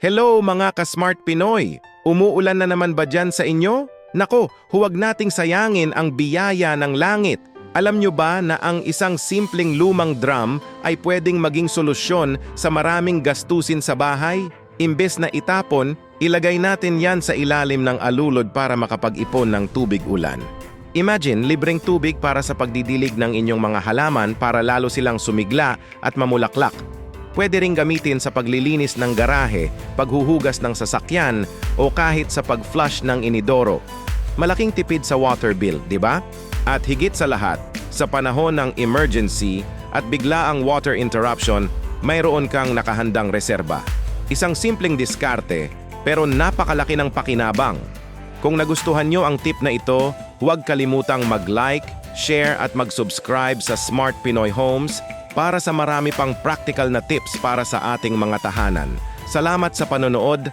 Hello mga ka-smart Pinoy! Umuulan na naman ba dyan sa inyo? Nako, huwag nating sayangin ang biyaya ng langit. Alam nyo ba na ang isang simpleng lumang drum ay pwedeng maging solusyon sa maraming gastusin sa bahay? Imbes na itapon, ilagay natin yan sa ilalim ng alulod para makapag-ipon ng tubig ulan. Imagine, libreng tubig para sa pagdidilig ng inyong mga halaman para lalo silang sumigla at mamulaklak. Pwede ring gamitin sa paglilinis ng garahe, paghuhugas ng sasakyan, o kahit sa pag-flush ng inidoro. Malaking tipid sa water bill, di ba? At higit sa lahat, sa panahon ng emergency at bigla ang water interruption, mayroon kang nakahandang reserba. Isang simpleng diskarte, pero napakalaki ng pakinabang. Kung nagustuhan nyo ang tip na ito, huwag kalimutang mag-like, share at mag-subscribe sa Smart Pinoy Homes para sa marami pang practical na tips para sa ating mga tahanan. Salamat sa panonood